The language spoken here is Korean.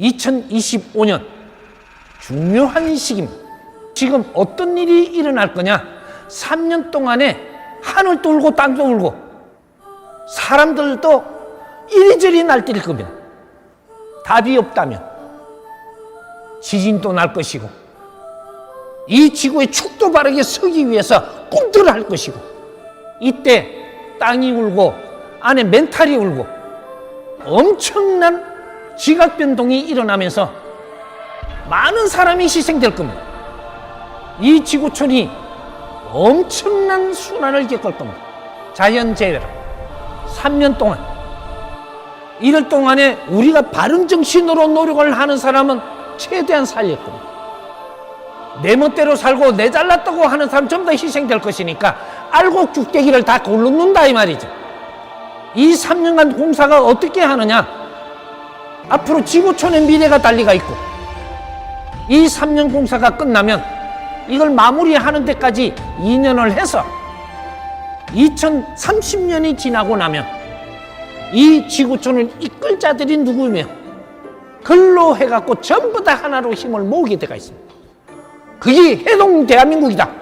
2025년 중요한 시기입니다. 지금 어떤 일이 일어날 거냐? 3년 동안에 하늘도 울고 땅도 울고 사람들도 이리저리 날뛸 겁니다. 답이 없다면 지진도 날 것이고 이 지구의 축도 바르게 서기 위해서 꿈들을 할 것이고 이때 땅이 울고 안에 멘탈이 울고 엄청난 지각 변동이 일어나면서 많은 사람이 희생될 겁니다. 이 지구촌이 엄청난 순환을 겪을 겁니다. 자연재해라. 3년 동안. 이럴 동안에 우리가 바른 정신으로 노력을 하는 사람은 최대한 살릴 겁니다. 내 멋대로 살고 내 잘났다고 하는 사람 전부 다 희생될 것이니까 알고 죽대기를 다 골놓는다 이 말이죠. 이 3년간 공사가 어떻게 하느냐? 앞으로 지구촌의 미래가 달리가 있고 이 3년 공사가 끝나면 이걸 마무리하는 데까지 2년을 해서 2030년이 지나고 나면 이 지구촌을 이끌 자들이 누구며 글로 해갖고 전부 다 하나로 힘을 모으게 돼가 있습니다. 그게 해동 대한민국이다.